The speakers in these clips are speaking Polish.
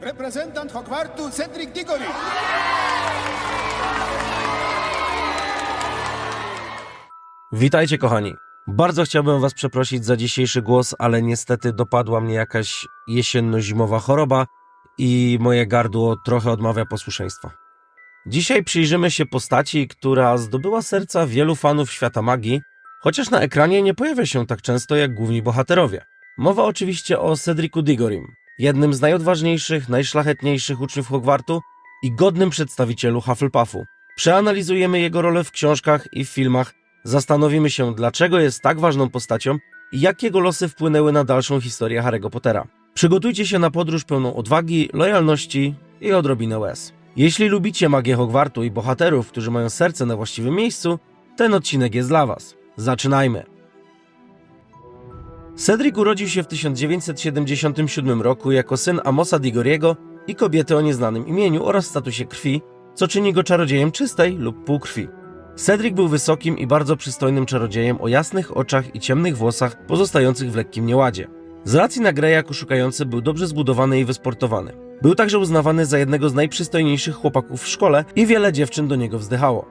Reprezentant Hogwartu Cedric Diggory. Witajcie kochani. Bardzo chciałbym was przeprosić za dzisiejszy głos, ale niestety dopadła mnie jakaś jesienno-zimowa choroba i moje gardło trochę odmawia posłuszeństwa. Dzisiaj przyjrzymy się postaci, która zdobyła serca wielu fanów świata magii, chociaż na ekranie nie pojawia się tak często jak główni bohaterowie. Mowa oczywiście o Cedricu Diggorim, jednym z najodważniejszych, najszlachetniejszych uczniów Hogwartu i godnym przedstawicielu Hufflepuffu. Przeanalizujemy jego rolę w książkach i w filmach, zastanowimy się, dlaczego jest tak ważną postacią i jak jego losy wpłynęły na dalszą historię Harry'ego Pottera. Przygotujcie się na podróż pełną odwagi, lojalności i odrobinę łez. Jeśli lubicie magię Hogwartu i bohaterów, którzy mają serce na właściwym miejscu, ten odcinek jest dla Was. Zaczynajmy! Cedric urodził się w 1977 roku jako syn Amosa Digoriego i kobiety o nieznanym imieniu oraz statusie krwi, co czyni go czarodziejem czystej lub półkrwi. Cedric był wysokim i bardzo przystojnym czarodziejem o jasnych oczach i ciemnych włosach pozostających w lekkim nieładzie. Z racji na grę jako szukający był dobrze zbudowany i wysportowany. Był także uznawany za jednego z najprzystojniejszych chłopaków w szkole i wiele dziewczyn do niego wzdychało.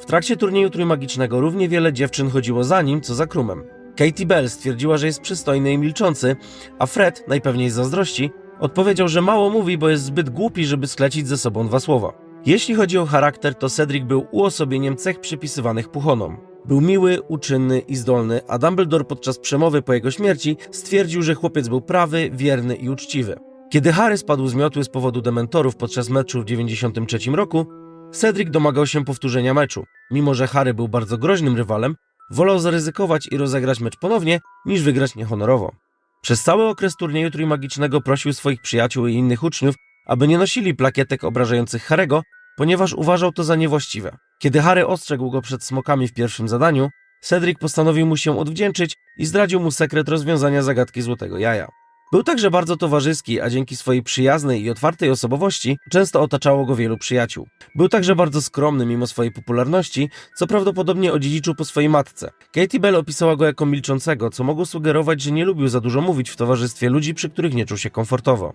W trakcie turnieju trójmagicznego równie wiele dziewczyn chodziło za nim, co za Krumem. Katie Bell stwierdziła, że jest przystojny i milczący, a Fred, najpewniej z zazdrości, odpowiedział, że mało mówi, bo jest zbyt głupi, żeby sklecić ze sobą dwa słowa. Jeśli chodzi o charakter, to Cedric był uosobieniem cech przypisywanych Puchonom. Był miły, uczynny i zdolny, a Dumbledore podczas przemowy po jego śmierci stwierdził, że chłopiec był prawy, wierny i uczciwy. Kiedy Harry spadł z miotły z powodu dementorów podczas meczu w 93 roku, Cedric domagał się powtórzenia meczu. Mimo, że Harry był bardzo groźnym rywalem, wolał zaryzykować i rozegrać mecz ponownie, niż wygrać niehonorowo. Przez cały okres turnieju trójmagicznego prosił swoich przyjaciół i innych uczniów, aby nie nosili plakietek obrażających Harego, ponieważ uważał to za niewłaściwe. Kiedy Harry ostrzegł go przed smokami w pierwszym zadaniu, Cedric postanowił mu się odwdzięczyć i zdradził mu sekret rozwiązania zagadki Złotego Jaja. Był także bardzo towarzyski, a dzięki swojej przyjaznej i otwartej osobowości często otaczało go wielu przyjaciół. Był także bardzo skromny mimo swojej popularności, co prawdopodobnie odziedziczył po swojej matce. Katie Bell opisała go jako milczącego, co mogło sugerować, że nie lubił za dużo mówić w towarzystwie ludzi, przy których nie czuł się komfortowo.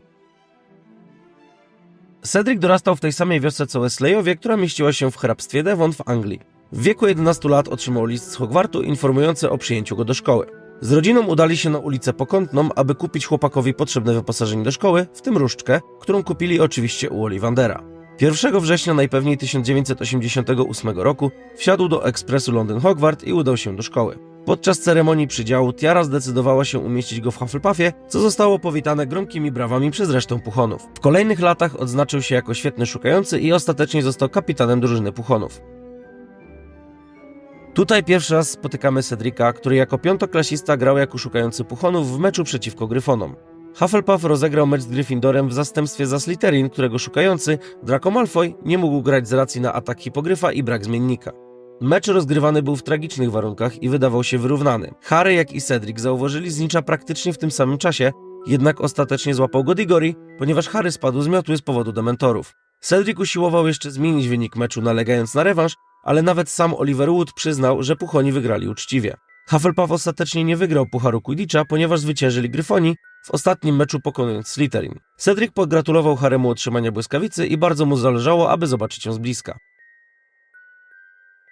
Cedric dorastał w tej samej wiosce co Wesleyowie, która mieściła się w hrabstwie Devon w Anglii. W wieku 11 lat otrzymał list z Hogwartu informujący o przyjęciu go do szkoły. Z rodziną udali się na ulicę Pokątną, aby kupić chłopakowi potrzebne wyposażenie do szkoły, w tym różdżkę, którą kupili oczywiście u Ollivandera. 1 września najpewniej 1988 roku wsiadł do ekspresu Londyn Hogwart i udał się do szkoły. Podczas ceremonii przydziału Tiara zdecydowała się umieścić go w Hufflepuffie, co zostało powitane gromkimi brawami przez resztę Puchonów. W kolejnych latach odznaczył się jako świetny szukający i ostatecznie został kapitanem drużyny Puchonów. Tutaj pierwszy raz spotykamy Cedrika, który jako piątoklasista grał jako szukający Puchonów w meczu przeciwko Gryfonom. Hufflepuff rozegrał mecz z Gryffindorem w zastępstwie za Slytherin, którego szukający, Draco Malfoy, nie mógł grać z racji na atak hipogryfa i brak zmiennika. Mecz rozgrywany był w tragicznych warunkach i wydawał się wyrównany. Harry, jak i Cedric zauważyli znicza praktycznie w tym samym czasie, jednak ostatecznie złapał go Diggory, ponieważ Harry spadł z miotły z powodu dementorów. Cedric usiłował jeszcze zmienić wynik meczu, nalegając na rewanż, ale nawet sam Oliver Wood przyznał, że Puchoni wygrali uczciwie. Hufflepuff ostatecznie nie wygrał Pucharu Quidditcha, ponieważ zwyciężyli Gryfoni, w ostatnim meczu pokonując Slytherin. Cedric pogratulował Haremu otrzymania błyskawicy i bardzo mu zależało, aby zobaczyć ją z bliska.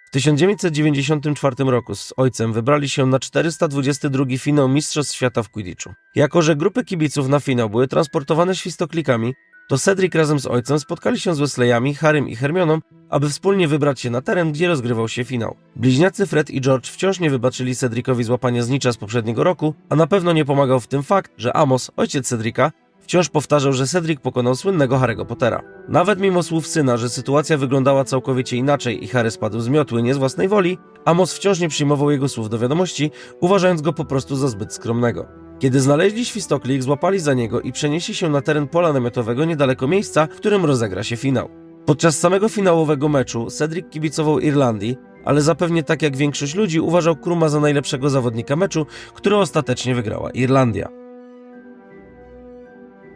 W 1994 roku z ojcem wybrali się na 422 finał Mistrzostw Świata w Quidditchu. Jako, że grupy kibiców na finał były transportowane świstoklikami, to Cedric razem z ojcem spotkali się z Wesleyami, Harrym i Hermioną, aby wspólnie wybrać się na teren, gdzie rozgrywał się finał. Bliźniacy Fred i George wciąż nie wybaczyli Cedricowi złapania znicza z poprzedniego roku, a na pewno nie pomagał w tym fakt, że Amos, ojciec Cedrica, wciąż powtarzał, że Cedric pokonał słynnego Harry'ego Pottera. Nawet mimo słów syna, że sytuacja wyglądała całkowicie inaczej i Harry spadł z miotły nie z własnej woli, Amos wciąż nie przyjmował jego słów do wiadomości, uważając go po prostu za zbyt skromnego. Kiedy znaleźli świstoklik, złapali za niego i przenieśli się na teren pola namiotowego niedaleko miejsca, w którym rozegra się finał. Podczas samego finałowego meczu Cedric kibicował Irlandii, ale zapewnie tak jak większość ludzi uważał Kruma za najlepszego zawodnika meczu, który ostatecznie wygrała Irlandia.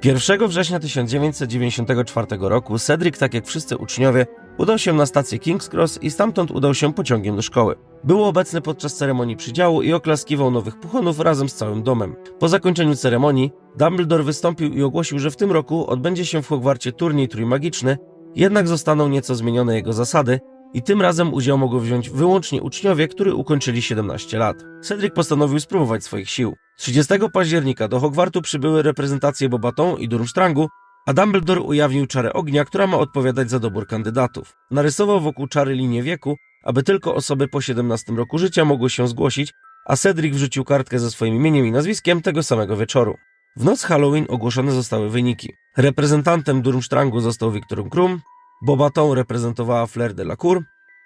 1 września 1994 roku Cedric, tak jak wszyscy uczniowie, udał się na stację King's Cross i stamtąd udał się pociągiem do szkoły. Był obecny podczas ceremonii przydziału i oklaskiwał nowych puchonów razem z całym domem. Po zakończeniu ceremonii Dumbledore wystąpił i ogłosił, że w tym roku odbędzie się w Hogwarcie turniej trójmagiczny, jednak zostaną nieco zmienione jego zasady i tym razem udział mogą wziąć wyłącznie uczniowie, którzy ukończyli 17 lat. Cedric postanowił spróbować swoich sił. 30 października do Hogwartu przybyły reprezentacje Bobaton i Durmstrangu, a Dumbledore ujawnił czarę ognia, która ma odpowiadać za dobór kandydatów. Narysował wokół czary linię wieku, aby tylko osoby po 17 roku życia mogły się zgłosić, a Cedric wrzucił kartkę ze swoim imieniem i nazwiskiem tego samego wieczoru. W noc Halloween ogłoszone zostały wyniki. Reprezentantem Durmstrangu został Victor Krum, Bobaton reprezentowała Fleur de la Cour,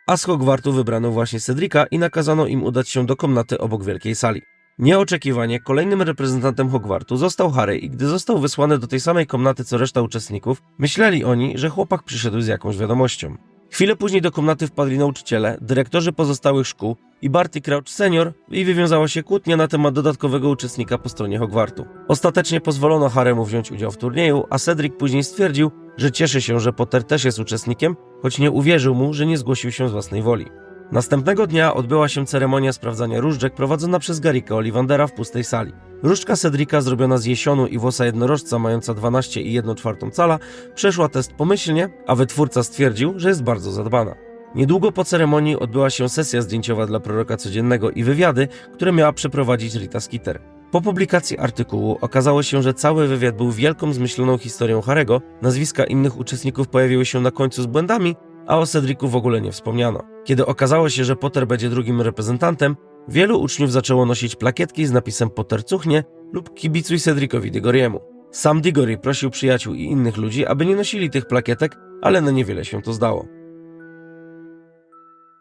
a z Hogwartu wybrano właśnie Cedrica i nakazano im udać się do komnaty obok wielkiej sali. Nieoczekiwanie kolejnym reprezentantem Hogwartu został Harry i gdy został wysłany do tej samej komnaty co reszta uczestników, myśleli oni, że chłopak przyszedł z jakąś wiadomością. Chwilę później do komnaty wpadli nauczyciele, dyrektorzy pozostałych szkół i Barty Crouch senior i wywiązała się kłótnia na temat dodatkowego uczestnika po stronie Hogwartu. Ostatecznie pozwolono Haremu wziąć udział w turnieju, a Cedric później stwierdził, że cieszy się, że Potter też jest uczestnikiem, choć nie uwierzył mu, że nie zgłosił się z własnej woli. Następnego dnia odbyła się ceremonia sprawdzania różdżek prowadzona przez Garika Ollivandera w pustej sali. Różdżka Cedrika zrobiona z jesionu i włosa jednorożca mająca 12 i 1 czwartą cala przeszła test pomyślnie, a wytwórca stwierdził, że jest bardzo zadbana. Niedługo po ceremonii odbyła się sesja zdjęciowa dla proroka codziennego i wywiady, które miała przeprowadzić Rita Skeeter. Po publikacji artykułu okazało się, że cały wywiad był wielką zmyśloną historią Harego, nazwiska innych uczestników pojawiły się na końcu z błędami, a o Cedricu w ogóle nie wspomniano. Kiedy okazało się, że Potter będzie drugim reprezentantem, wielu uczniów zaczęło nosić plakietki z napisem Potter cuchnie lub kibicuj Cedricowi Digoriemu. Sam Diggory prosił przyjaciół i innych ludzi, aby nie nosili tych plakietek, ale na niewiele się to zdało.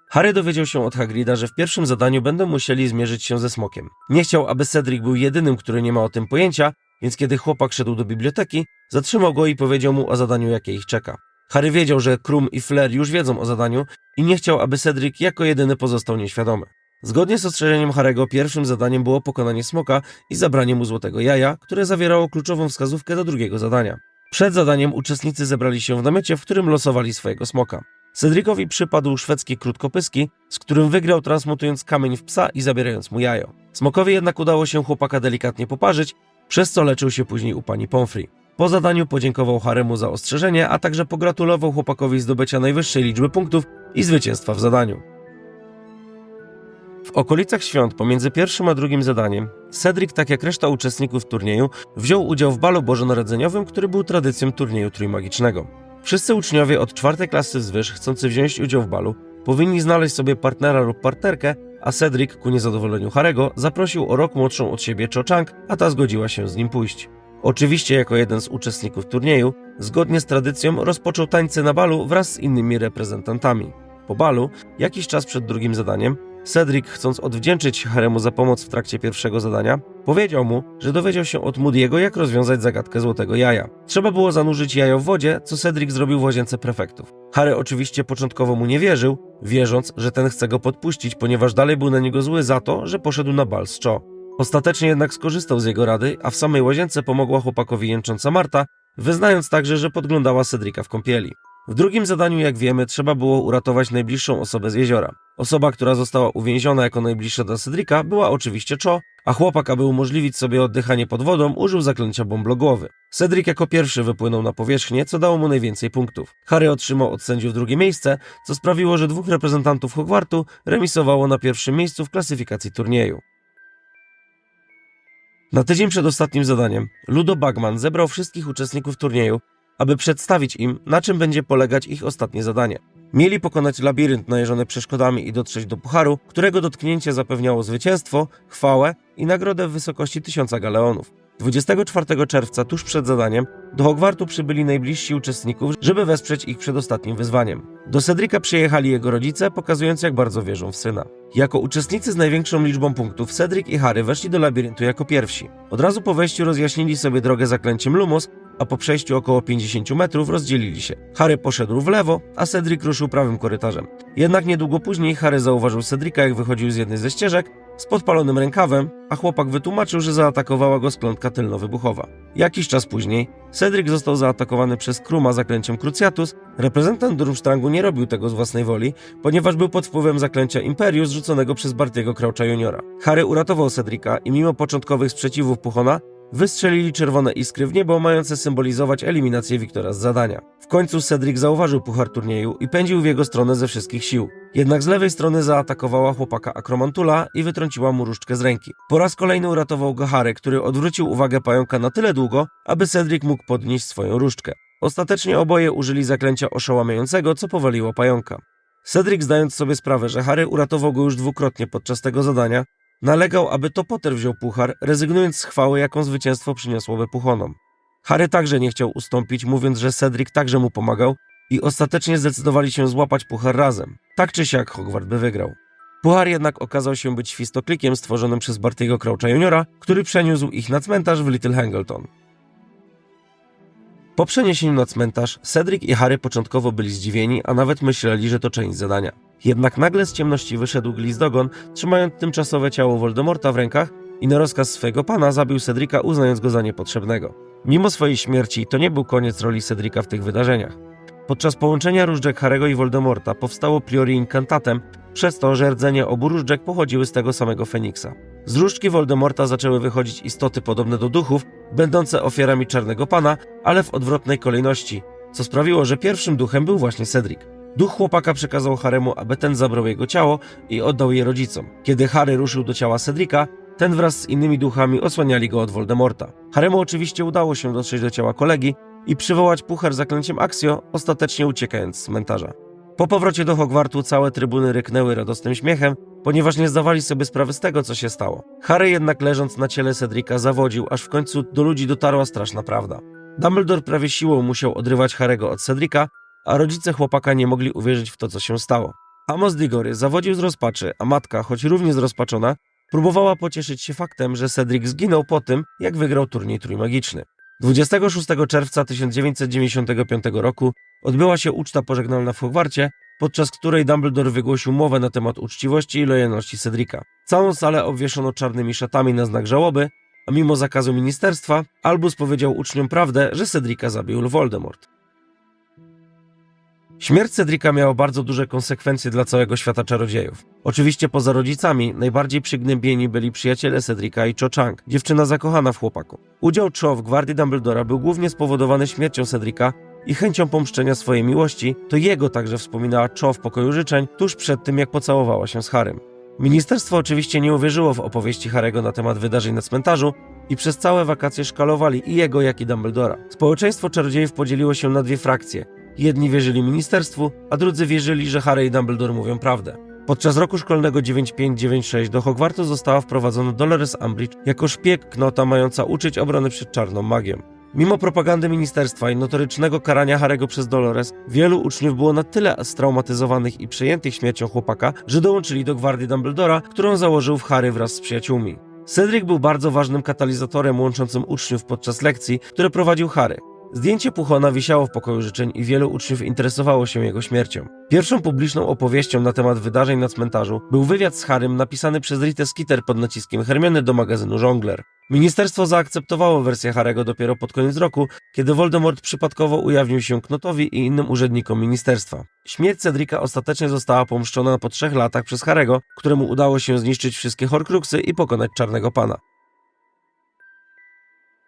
Harry dowiedział się od Hagrida, że w pierwszym zadaniu będą musieli zmierzyć się ze smokiem. Nie chciał, aby Cedric był jedynym, który nie ma o tym pojęcia, więc kiedy chłopak szedł do biblioteki, zatrzymał go i powiedział mu o zadaniu, jakie ich czeka. Harry wiedział, że Krum i Flair już wiedzą o zadaniu i nie chciał, aby Cedric jako jedyny pozostał nieświadomy. Zgodnie z ostrzeżeniem Harego, pierwszym zadaniem było pokonanie smoka i zabranie mu złotego jaja, które zawierało kluczową wskazówkę do drugiego zadania. Przed zadaniem uczestnicy zebrali się w namiocie, w którym losowali swojego smoka. Cedricowi przypadł szwedzki krótkopyski, z którym wygrał transmutując kamień w psa i zabierając mu jajo. Smokowi jednak udało się chłopaka delikatnie poparzyć, przez co leczył się później u pani Pomfrey. Po zadaniu podziękował Haremu za ostrzeżenie, a także pogratulował chłopakowi zdobycia najwyższej liczby punktów i zwycięstwa w zadaniu. W okolicach świąt pomiędzy pierwszym a drugim zadaniem Cedric, tak jak reszta uczestników turnieju, wziął udział w balu bożonarodzeniowym, który był tradycją turnieju trójmagicznego. Wszyscy uczniowie od czwartej klasy wzwyż chcący wziąć udział w balu powinni znaleźć sobie partnera lub partnerkę, a Cedric, ku niezadowoleniu Harego, zaprosił o rok młodszą od siebie Cho Chang, a ta zgodziła się z nim pójść. Oczywiście jako jeden z uczestników turnieju, zgodnie z tradycją rozpoczął tańce na balu wraz z innymi reprezentantami. Po balu, jakiś czas przed drugim zadaniem, Cedric, chcąc odwdzięczyć Haremu za pomoc w trakcie pierwszego zadania, powiedział mu, że dowiedział się od Moody'ego, jak rozwiązać zagadkę złotego jaja. Trzeba było zanurzyć jajo w wodzie, co Cedric zrobił w łazience prefektów. Harry oczywiście początkowo mu nie wierzył, wierząc, że ten chce go podpuścić, ponieważ dalej był na niego zły za to, że poszedł na bal z Cho. Ostatecznie jednak skorzystał z jego rady, a w samej łazience pomogła chłopakowi jęcząca Marta, wyznając także, że podglądała Cedrika w kąpieli. W drugim zadaniu, jak wiemy, trzeba było uratować najbliższą osobę z jeziora. Osoba, która została uwięziona jako najbliższa do Cedrika, była oczywiście Cho, a chłopak, aby umożliwić sobie oddychanie pod wodą, użył zaklęcia bąblogłowy. Cedric jako pierwszy wypłynął na powierzchnię, co dało mu najwięcej punktów. Harry otrzymał od sędziów drugie miejsce, co sprawiło, że dwóch reprezentantów Hogwartu remisowało na pierwszym miejscu w klasyfikacji turnieju. Na tydzień przed ostatnim zadaniem Ludo Bagman zebrał wszystkich uczestników turnieju, aby przedstawić im, na czym będzie polegać ich ostatnie zadanie. Mieli pokonać labirynt najeżony przeszkodami i dotrzeć do pucharu, którego dotknięcie zapewniało zwycięstwo, chwałę i nagrodę w wysokości tysiąca galeonów. 24 czerwca, tuż przed zadaniem, do Hogwartu przybyli najbliżsi uczestników, żeby wesprzeć ich przed ostatnim wyzwaniem. Do Cedrika przyjechali jego rodzice, pokazując jak bardzo wierzą w syna. Jako uczestnicy z największą liczbą punktów, Cedric i Harry weszli do labiryntu jako pierwsi. Od razu po wejściu rozjaśnili sobie drogę zaklęciem Lumos, a po przejściu około 50 metrów rozdzielili się. Harry poszedł w lewo, a Cedric ruszył prawym korytarzem. Jednak niedługo później Harry zauważył Cedrika, jak wychodził z jednej ze ścieżek z podpalonym rękawem, a chłopak wytłumaczył, że zaatakowała go sklątka tylnowybuchowa. Jakiś czas później Cedric został zaatakowany przez Kruma zaklęciem Cruciatus. Reprezentant Durmstrangu nie robił tego z własnej woli, ponieważ był pod wpływem zaklęcia Imperius rzuconego przez Bartiego Croucha Juniora. Harry uratował Cedrika i mimo początkowych sprzeciwów Puchona wystrzelili czerwone iskry w niebo, mające symbolizować eliminację Wiktora z zadania. W końcu Cedric zauważył puchar turnieju i pędził w jego stronę ze wszystkich sił. Jednak z lewej strony zaatakowała chłopaka Akromantula i wytrąciła mu różdżkę z ręki. Po raz kolejny uratował go Harry, który odwrócił uwagę pająka na tyle długo, aby Cedric mógł podnieść swoją różdżkę. Ostatecznie oboje użyli zaklęcia oszałamiającego, co powaliło pająka. Cedric, zdając sobie sprawę, że Harry uratował go już dwukrotnie podczas tego zadania, nalegał, aby to Potter wziął puchar, rezygnując z chwały, jaką zwycięstwo przyniosłoby puchonom. Harry także nie chciał ustąpić, mówiąc, że Cedric także mu pomagał i ostatecznie zdecydowali się złapać puchar razem. Tak czy siak Hogwart by wygrał. Puchar jednak okazał się być świstoklikiem stworzonym przez Bartiego Croucha Juniora, który przeniósł ich na cmentarz w Little Hangleton. Po przeniesieniu na cmentarz, Cedric i Harry początkowo byli zdziwieni, a nawet myśleli, że to część zadania. Jednak nagle z ciemności wyszedł Glizdogon, trzymając tymczasowe ciało Voldemorta w rękach i na rozkaz swojego pana zabił Cedrica, uznając go za niepotrzebnego. Mimo swojej śmierci, to nie był koniec roli Cedrica w tych wydarzeniach. Podczas połączenia różdżek Harego i Voldemorta powstało priori incantatem, przez to, że rdzenie obu różdżek pochodziły z tego samego Feniksa. Z różdżki Voldemorta zaczęły wychodzić istoty podobne do duchów, będące ofiarami Czarnego Pana, ale w odwrotnej kolejności, co sprawiło, że pierwszym duchem był właśnie Cedric. Duch chłopaka przekazał Haremu, aby ten zabrał jego ciało i oddał je rodzicom. Kiedy Harry ruszył do ciała Cedrika, ten wraz z innymi duchami osłaniali go od Voldemorta. Haremu oczywiście udało się dotrzeć do ciała kolegi i przywołać puchar zaklęciem Axio, ostatecznie uciekając z cmentarza. Po powrocie do Hogwartu całe trybuny ryknęły radosnym śmiechem, ponieważ nie zdawali sobie sprawy z tego, co się stało. Harry jednak leżąc na ciele Cedrika zawodził, aż w końcu do ludzi dotarła straszna prawda. Dumbledore prawie siłą musiał odrywać Harego od Cedrika, a rodzice chłopaka nie mogli uwierzyć w to, co się stało. Amos Digory zawodził z rozpaczy, a matka, choć równie zrozpaczona, próbowała pocieszyć się faktem, że Cedric zginął po tym, jak wygrał turniej trójmagiczny. 26 czerwca 1995 roku odbyła się uczta pożegnalna w Hogwarcie, podczas której Dumbledore wygłosił mowę na temat uczciwości i lojalności Cedrika. Całą salę obwieszono czarnymi szatami na znak żałoby, a mimo zakazu ministerstwa, Albus powiedział uczniom prawdę, że Cedrika zabił Voldemort. Śmierć Cedrika miała bardzo duże konsekwencje dla całego świata czarodziejów. Oczywiście poza rodzicami, najbardziej przygnębieni byli przyjaciele Cedrika i Cho Chang, dziewczyna zakochana w chłopaku. Udział Cho w gwardii Dumbledora był głównie spowodowany śmiercią Cedrika i chęcią pomszczenia swojej miłości, to jego także wspominała Cho w pokoju życzeń tuż przed tym, jak pocałowała się z Harrym. Ministerstwo oczywiście nie uwierzyło w opowieści Harego na temat wydarzeń na cmentarzu i przez całe wakacje szkalowali i jego, jak i Dumbledora. Społeczeństwo czarodziejów podzieliło się na dwie frakcje. Jedni wierzyli ministerstwu, a drudzy wierzyli, że Harry i Dumbledore mówią prawdę. Podczas roku szkolnego 9596 do Hogwartu została wprowadzona Dolores Umbridge jako szpieg Knota mająca uczyć obrony przed czarną magią. Mimo propagandy ministerstwa i notorycznego karania Harego przez Dolores, wielu uczniów było na tyle straumatyzowanych i przejętych śmiercią chłopaka, że dołączyli do gwardii Dumbledora, którą założył w Harry wraz z przyjaciółmi. Cedric był bardzo ważnym katalizatorem łączącym uczniów podczas lekcji, które prowadził Harry. Zdjęcie Puchona wisiało w pokoju życzeń i wielu uczniów interesowało się jego śmiercią. Pierwszą publiczną opowieścią na temat wydarzeń na cmentarzu był wywiad z Harrym napisany przez Ritę Skeeter pod naciskiem Hermiony do magazynu Jongler. Ministerstwo zaakceptowało wersję Harego dopiero pod koniec roku, kiedy Voldemort przypadkowo ujawnił się Knotowi i innym urzędnikom ministerstwa. Śmierć Cedrika ostatecznie została pomszczona po trzech latach przez Harego, któremu udało się zniszczyć wszystkie Horcruxy i pokonać Czarnego Pana.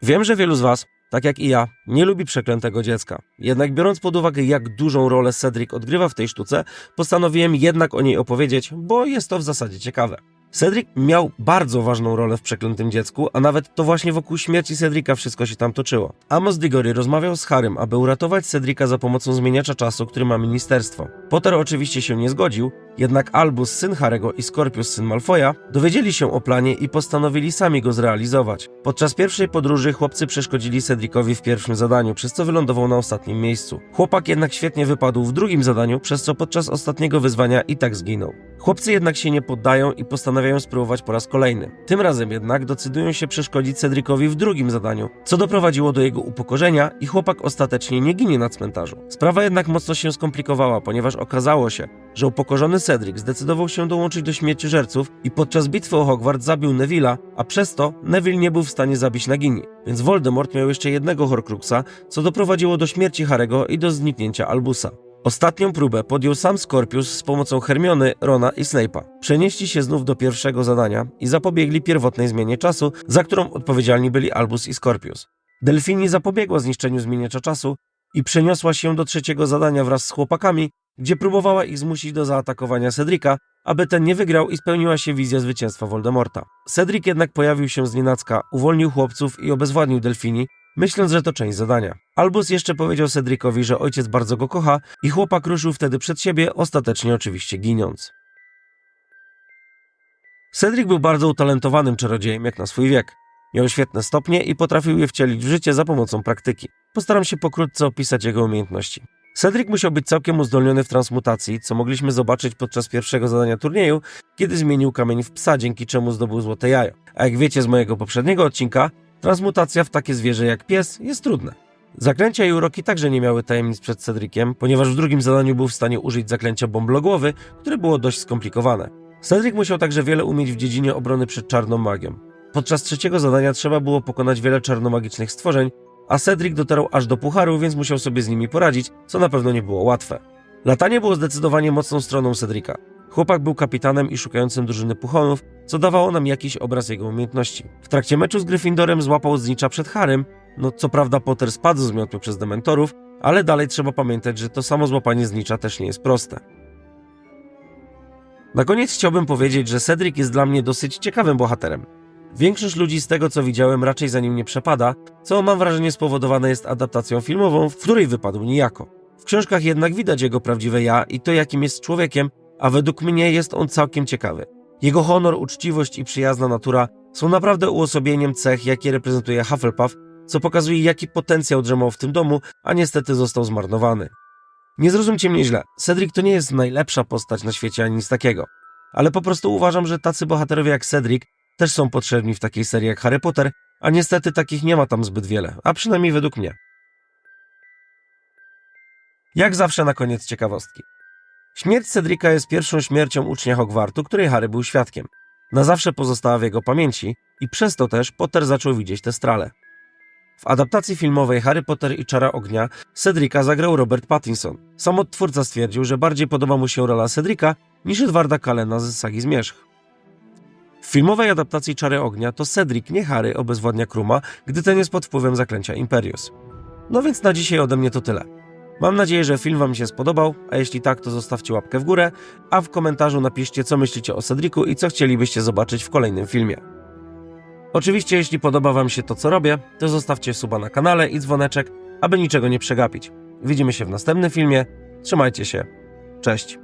Wiem, że wielu z Was, tak jak i ja, nie lubi przeklętego dziecka. Jednak biorąc pod uwagę, jak dużą rolę Cedric odgrywa w tej sztuce, postanowiłem jednak o niej opowiedzieć, bo jest to w zasadzie ciekawe. Cedric miał bardzo ważną rolę w przeklętym dziecku, a nawet to właśnie wokół śmierci Cedrica wszystko się tam toczyło. Amos Diggory rozmawiał z Harrym, aby uratować Cedrica za pomocą zmieniacza czasu, który ma ministerstwo. Potter oczywiście się nie zgodził, Jednak Albus, syn Harego i Scorpius, syn Malfoja, dowiedzieli się o planie i postanowili sami go zrealizować. Podczas pierwszej podróży chłopcy przeszkodzili Cedricowi w pierwszym zadaniu, przez co wylądował na ostatnim miejscu. Chłopak jednak świetnie wypadł w drugim zadaniu, przez co podczas ostatniego wyzwania i tak zginął. Chłopcy jednak się nie poddają i postanawiają spróbować po raz kolejny. Tym razem jednak decydują się przeszkodzić Cedricowi w drugim zadaniu, co doprowadziło do jego upokorzenia i chłopak ostatecznie nie ginie na cmentarzu. Sprawa jednak mocno się skomplikowała, ponieważ okazało się, że upokorzony Cedric zdecydował się dołączyć do śmiercieżerców i podczas bitwy o Hogwart zabił Neville'a, a przez to Neville nie był w stanie zabić Nagini. Więc Voldemort miał jeszcze jednego Horcruxa, co doprowadziło do śmierci Harego i do zniknięcia Albusa. Ostatnią próbę podjął sam Scorpius z pomocą Hermiony, Rona i Snape'a. Przenieśli się znów do pierwszego zadania i zapobiegli pierwotnej zmianie czasu, za którą odpowiedzialni byli Albus i Scorpius. Delfini zapobiegła zniszczeniu zmieniacza czasu i przeniosła się do trzeciego zadania wraz z chłopakami, gdzie próbowała ich zmusić do zaatakowania Cedrika, aby ten nie wygrał i spełniła się wizja zwycięstwa Voldemorta. Cedric jednak pojawił się z nienacka, uwolnił chłopców i obezwładnił Delfini, myśląc, że to część zadania. Albus jeszcze powiedział Cedricowi, że ojciec bardzo go kocha i chłopak ruszył wtedy przed siebie, ostatecznie oczywiście giniąc. Cedric był bardzo utalentowanym czarodziejem jak na swój wiek. Miał świetne stopnie i potrafił je wcielić w życie za pomocą praktyki. Postaram się pokrótce opisać jego umiejętności. Cedric musiał być całkiem uzdolniony w transmutacji, co mogliśmy zobaczyć podczas pierwszego zadania turnieju, kiedy zmienił kamień w psa, dzięki czemu zdobył złote jajo. A jak wiecie z mojego poprzedniego odcinka, transmutacja w takie zwierzę jak pies jest trudna. Zaklęcia i uroki także nie miały tajemnic przed Cedriciem, ponieważ w drugim zadaniu był w stanie użyć zaklęcia bomblogowy, które było dość skomplikowane. Cedric musiał także wiele umieć w dziedzinie obrony przed czarną magią. Podczas trzeciego zadania trzeba było pokonać wiele czarnomagicznych stworzeń, a Cedric dotarł aż do pucharu, więc musiał sobie z nimi poradzić, co na pewno nie było łatwe. Latanie było zdecydowanie mocną stroną Cedrika. Chłopak był kapitanem i szukającym drużyny puchonów, co dawało nam jakiś obraz jego umiejętności. W trakcie meczu z Gryffindorem złapał znicza przed Harrym, no co prawda Potter spadł z miotły przez dementorów, ale dalej trzeba pamiętać, że to samo złapanie znicza też nie jest proste. Na koniec chciałbym powiedzieć, że Cedric jest dla mnie dosyć ciekawym bohaterem. Większość ludzi z tego co widziałem raczej za nim nie przepada, co mam wrażenie spowodowane jest adaptacją filmową, w której wypadł nijako. W książkach jednak widać jego prawdziwe ja i to jakim jest człowiekiem, a według mnie jest on całkiem ciekawy. Jego honor, uczciwość i przyjazna natura są naprawdę uosobieniem cech, jakie reprezentuje Hufflepuff, co pokazuje jaki potencjał drzemał w tym domu, a niestety został zmarnowany. Nie zrozumcie mnie źle, Cedric to nie jest najlepsza postać na świecie ani nic takiego. Ale po prostu uważam, że tacy bohaterowie jak Cedric też są potrzebni w takiej serii jak Harry Potter, a niestety takich nie ma tam zbyt wiele, a przynajmniej według mnie. Jak zawsze na koniec ciekawostki. Śmierć Cedrika jest pierwszą śmiercią ucznia Hogwartu, której Harry był świadkiem. Na zawsze pozostała w jego pamięci i przez to też Potter zaczął widzieć te strale. W adaptacji filmowej Harry Potter i Czara Ognia Cedrika zagrał Robert Pattinson. Sam odtwórca stwierdził, że bardziej podoba mu się rola Cedrika niż Edwarda Callena z Sagi Zmierzch. Filmowej adaptacji Czary Ognia to Cedric, nie Harry, obezwładnia Kruma, gdy ten jest pod wpływem zaklęcia Imperius. No więc na dzisiaj ode mnie to tyle. Mam nadzieję, że film Wam się spodobał, a jeśli tak, to zostawcie łapkę w górę, a w komentarzu napiszcie, co myślicie o Cedricu i co chcielibyście zobaczyć w kolejnym filmie. Oczywiście, jeśli podoba Wam się to, co robię, to zostawcie suba na kanale i dzwoneczek, aby niczego nie przegapić. Widzimy się w następnym filmie. Trzymajcie się. Cześć.